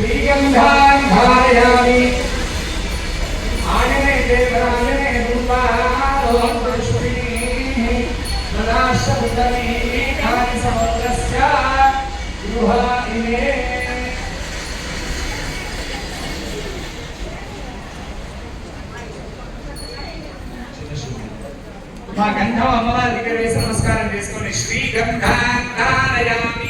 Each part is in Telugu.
శ్రీగంధాన్ని ధారయామి ఆంజనే దేవాంజనే రూపాశ్రీ నాశముదనే కాని సముద్రస్య గృహా ఇమే మా గంధం అమ్మవారి దగ్గర వేసి నమస్కారం చేసుకొని శ్రీగంధాన్ని ధారయామి.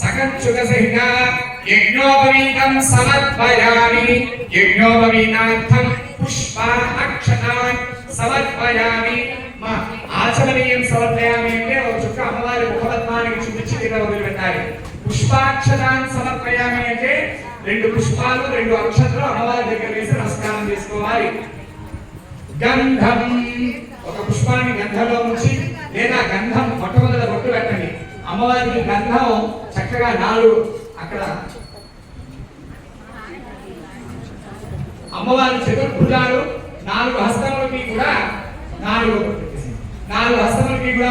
సకంచుక యజ్ఞోపవీతం సమర్పయామి. యజ్ఞోపవీతార్థం పుష్ప అక్షతాన్ సమర్పయామి. మా ఆచమనీయం సమర్పయామి అంటే ఒక చుక్క అమ్మవారి ముఖపద్మానికి చూపించి కింద వదిలిపెట్టాలి. పుష్పాక్షతాన్ సమర్పయామి అంటే రెండు పుష్పాలు రెండు అక్షతలు అమ్మవారి దగ్గర వేసి నమస్కారం చేసుకోవాలి. గంధం. ఒక పుష్పాన్ని గంధంలో ఉంచి లేదా గంధం మొట్టమొదట బొట్టు పెట్టండి. అమ్మవారికి గంధం చక్కగా నాలుగు అక్కడ. అమ్మవారి చతుర్భుజాలు నాలుగు హస్తములకి కూడా నాలుగు. నాలుగు హస్తములకి కూడా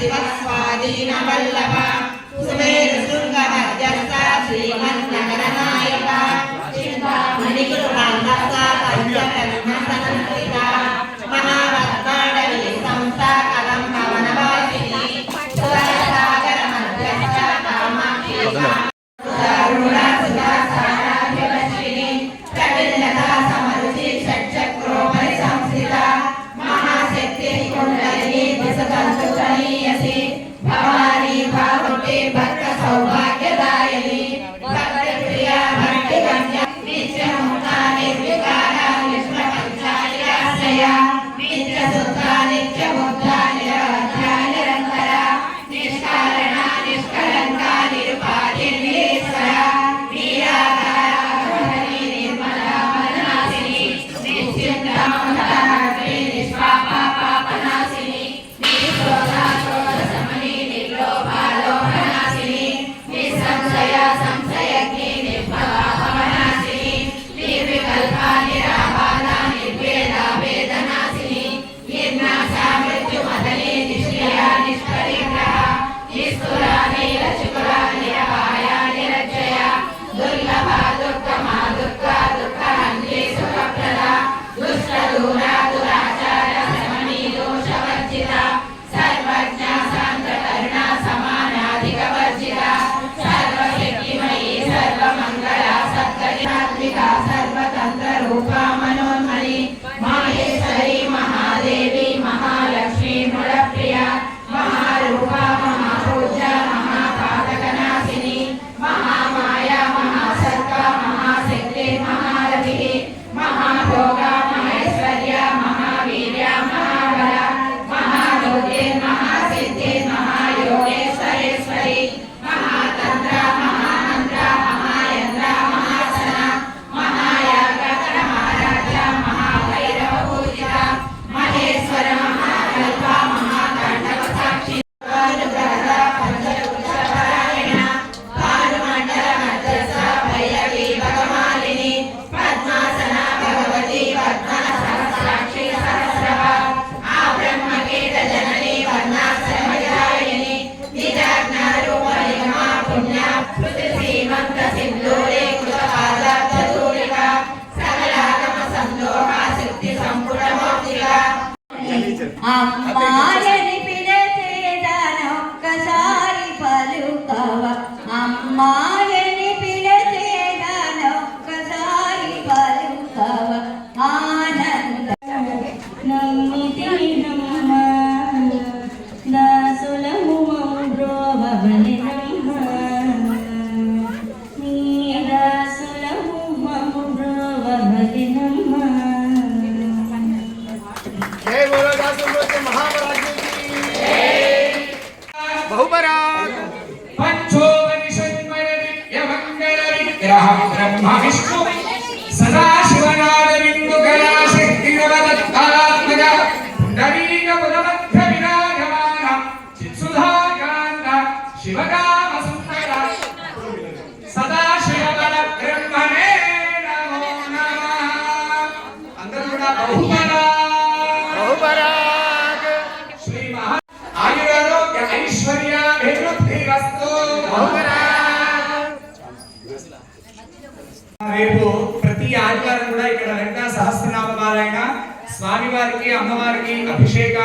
శివస్వాధీన వల్లభ సుమేరు శృంగ మధ్యస్థ శ్రీమన్నగర నాయక మణికృతాంగస్త పంచకర్మ సంస్థిత మహారత్నాడవి อัมมา మహావిష్ణు సదాశివనాదవిందు కళాశక్తిరవదత్తాత్మక పుండరీక పురమధ్య విరాజమాన చిత్సుధాకాంత శివకామ సుందర ఐశ్వర్యాభివృద్ధి వస్తు.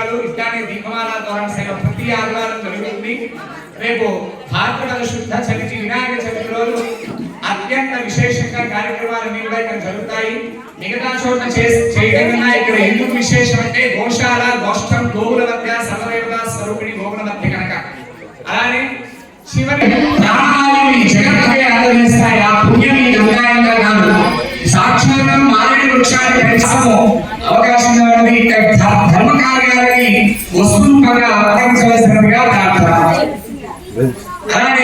అభిషేకాలు ఇట్లానే దీపమాల ద్వారా సేవ ప్రతి ఆదివారం జరుగుతుంది రేపు భాద్రపద శుద్ధ చవితి వినాయక చవితి రోజు అత్యంత విశేషంగా కార్యక్రమాలు కూడా జరుగుతాయి. మిగతా చోట చేయడం కన్నా ఇక్కడ ఎందుకు విశేషం అంటే గోశాల గోష్టం గోవుల మధ్య సర్వదేవత స్వరూపిణి గోవుల మధ్య కనుక. అలానే చివరి ప్రాణాలని జగత్తుకే ఆదరిస్తాయి ఆ పుణ్యం ఈ గంగాయంగా కాదు సాక్షాత్తం మారేడు వృక్షాన్ని పెంచడము అవకాశం ధర్మ కార్యాలని వస్తువుగా అలంకరించవలసినదిగా ప్రార్థన అలానే